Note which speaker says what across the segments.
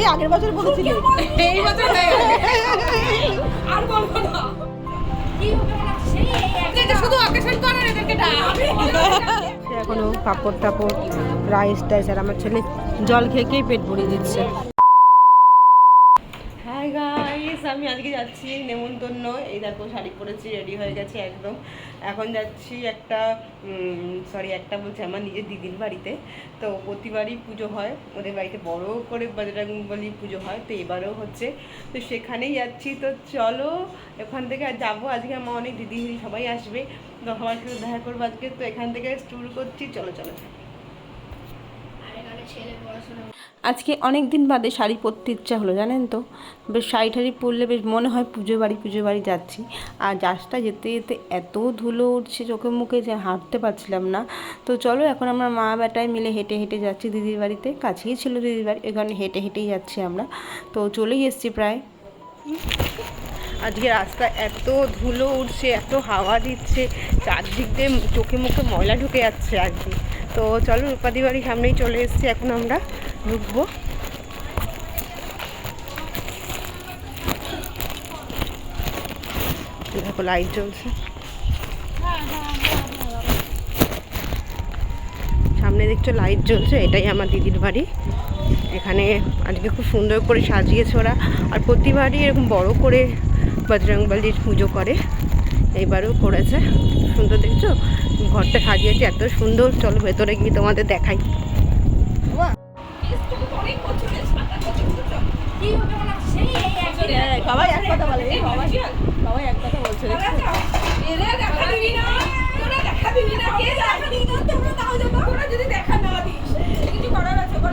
Speaker 1: এই আগের বছর বলেছিল।
Speaker 2: এই বছর আর বলব না।
Speaker 1: এখনও পাপড় টাপড় রাইস টাইস আর আমার ছেলে জল খেয়ে খেয়েই পেট ভরিয়ে দিচ্ছে। আমি আজকে যাচ্ছি নেমন্তন্ন। এই দেখো, শাড়ি পরেছি রেডি হয়ে গেছি একদম। এখন যাচ্ছি একটা সরি একটা বলছি আমার নিজের দিদির বাড়িতে। তো প্রতিবারই পুজো হয়। ওদের বাড়িতে বড় করে বজরংবলী পুজো হয়, তো এবারেও হচ্ছে। তো সেখানেই যাচ্ছি। তো চলো, ওখান থেকে আর যাব। আজকে আমার অনেক দিদি দিদি সবাই আসবে। তো সবার সাথে দেখা করব আজকে। তো এখান থেকে ট্যুর করছি। চলো চলো। আজকে অনেক দিন বাদে শাড়ি পরতে ইচ্ছা হলো, জানেন তো? বেশ শাড়ি ঠাড়ি পরলে বেশ মনে হয় পুজো বাড়ি পুজো বাড়ি যাচ্ছি। আর রাস্তা যেতে যেতে এত ধুলো উঠছে চোখে মুখে যে হাঁটতে পারছিলাম না। তো চলো, এখন আমরা মা বেটায় মিলে হেঁটে হেঁটে যাচ্ছি দিদির বাড়িতে। কাছেই ছিল দিদির বাড়ি, এখানে হেঁটে হেঁটেই যাচ্ছি আমরা। তো চলেই এসেছি প্রায়। আজকে রাস্তা এত ধুলো উঠছে, এত হাওয়া দিচ্ছে, চারদিক দিয়ে চোখে মুখে ময়লা ঢুকে যাচ্ছে আর কি। তো চলো রূপাদি বাড়ির সামনেই চলে এসেছি, এখন আমরা ঢুকবো। দেখো লাইট জ্বলছে। সামনে দেখছ লাইট জ্বলছে, এটাই আমার দিদির বাড়ি। এখানে আজকে খুব সুন্দর করে সাজিয়েছে ওরা। আর প্রতিবারই এরকম বড় করে বজরংবলির পুজো করে। এইবারও করেছে। সুন্দর দেখছ? ঘরটা সাজিয়েছে এত সুন্দর। চলো ভেতরে গিয়ে তোমাদের দেখাই। সবাই এক কথা বলে সবাই এক কথা বলছে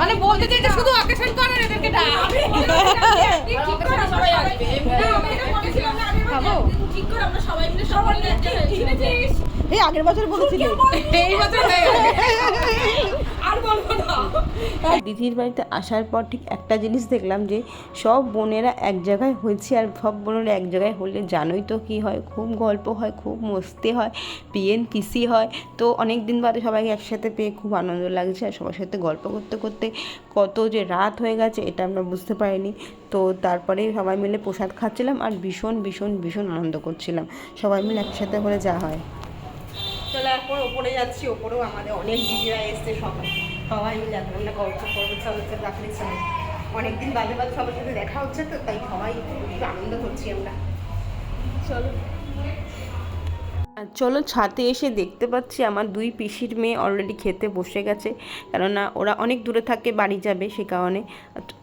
Speaker 2: মানে বলতে যে এটা শুধু অকেশন এদেরকে ডাক। ঠিক করে আমরা সবাই মিলে সবাই কিনেছিস
Speaker 1: এই আগের বছর বলেছিলি।
Speaker 2: এই বছর হয়ে গেছে।
Speaker 1: দিদির বাড়িতে আসার পর ঠিক একটা জিনিস দেখলাম যে সব বোনেরা এক জায়গায় হয়েছে আর সব বোনেরা এক জায়গায় হলে জানোই তো কি হয়। খুব গল্প হয়, খুব মস্তি হয় পিএন পিসি হয়। তো অনেক দিন বাদে সবাইকে একসাথে পেয়ে খুব আনন্দ লাগছে আর সবার সাথে গল্প করতে করতে কত যে রাত হয়ে গেছে এটা আমরা বুঝতে পারিনি। তো তারপরে সবাই মিলে প্রসাদ খাচ্ছিলাম আর ভীষণ ভীষণ ভীষণ আনন্দ করছিলাম। সবাই মিলে একসাথে হলে যা হয়। চলো এখন ওপরে যাচ্ছি, ওপরেও আমাদের অনেক দিদিরা এসছে সবাই। সবাই মিলে এখন আমরা গল্প করব হচ্ছে রাখলে চাই অনেকদিন বাদে বাদে সবার সাথে দেখা হচ্ছে তো, তাই সবাই একটু আনন্দ করছি আমরা। চলো। চলো ছাদে এসে দেখতে পাচ্ছি আমার দুই পিসির মেয়ে অলরেডি খেতে বসে গেছে। কেননা ওরা অনেক দূরে থাকে, বাড়ি যাবে সে কারণে।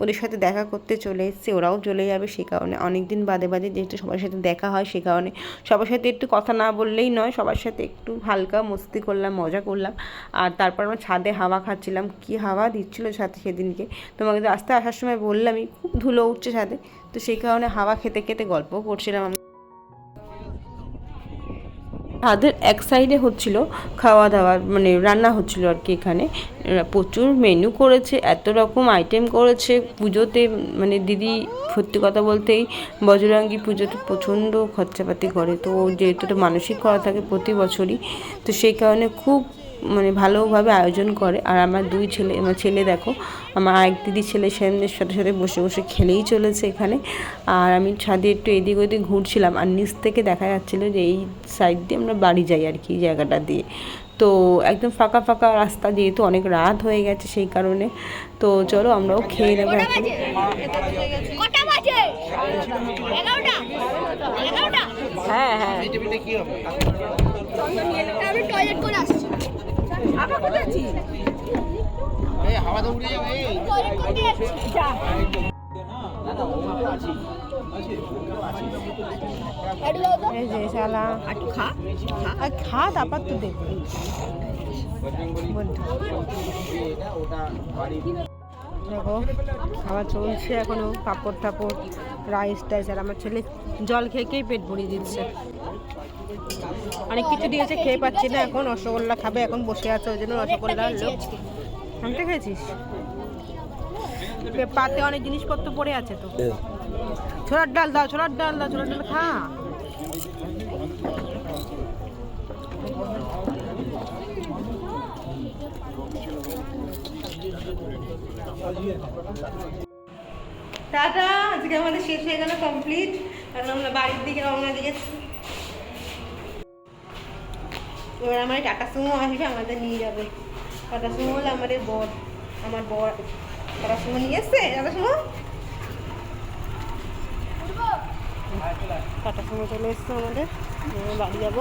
Speaker 1: ওদের সাথে দেখা করতে চলে এসছে, ওরাও চলে যাবে সে কারণে। অনেক দিন বাদে বাদে যেহেতু সবার সাথে দেখা হয় সে কারণে। সবার সাথে একটু কথা না বললেই নয়, সবার সাথে একটু হালকা মস্তি করলাম, মজা করলাম। আর তারপর আমরা ছাদে হাওয়া খাচ্ছিলাম। কি হাওয়া দিচ্ছিল ছাদে সেদিনকে? তোমাকে আস্তে আসার সময় বললামই, খুব ধুলো উঠছে ছাদে। তো সেই কারণে হাওয়া খেতে খেতে গল্পও করছিলাম তাদের এক সাইডে হচ্ছিল খাওয়া দাওয়া মানে রান্না হচ্ছিল আর কি এখানে। প্রচুর মেনু করেছে, এত রকম আইটেম করেছে। পুজোতে মানে দিদি সত্যি কথা বলতেই বজরঙ্গি পুজোতে প্রচণ্ড খরচাপাতি করে। তো যেহেতু মানসিক করা থাকে প্রতি বছরই, তো সেই কারণে খুব ভালোভাবে আয়োজন করে। আর আমার দুই ছেলে আমার ছেলে দেখো আমার এক দিদি ছেলে সেনের সাথে সাথে বসে বসে খেলেই চলেছে এখানে। আর আমি ছাদে একটু এদিক ওদিক ঘুরছিলাম আর নিচ থেকে দেখা যাচ্ছিল যে এই সাইড দিয়ে আমরা বাড়ি যাই আর কি এই জায়গাটা দিয়ে। তো একদম ফাঁকা ফাঁকা রাস্তা যেহেতু অনেক রাত হয়ে গেছে সেই কারণে। তো চলো আমরাও খেয়ে নেব এখন। হ্যাঁ হ্যাঁ।
Speaker 3: একটু
Speaker 1: খা তারপর তো দেখবি। দেখো খাওয়া চলছে এখনও পাপড় টাপড় রাইস টাইস আর আমার ছেলে জল খেয়ে খেয়েই পেট ভরিয়ে দিচ্ছে। অনেক কিছু দিয়েছে খেয়ে পাচ্ছি না এখন রসগোল্লা খাবে এখন বসে আছে ওই জন্য রসগোল্লা লোক। আনতে খেয়েছিস? পাতে অনেক জিনিসপত্র পড়ে আছে তো। ছোলার ডাল দাও ছোলার ডাল দাও ছোলার ডাল খা।
Speaker 3: টাটা, আজকে আমাদের শেষ হয়ে গেল কমপ্লিট এখন আমরা বাড়ির দিকে রওনা দিয়েছি এবার আমার টাটা সুমো আসবে, আমাদের নিয়ে যাবে। টাটা সুমো হলো আমাদের বর, আমার বর। টাটা সুমো নিয়ে এসছে? Tata Sumo? টাটা সুমো চলে এসছে আমাদের। বাড়ি যাব।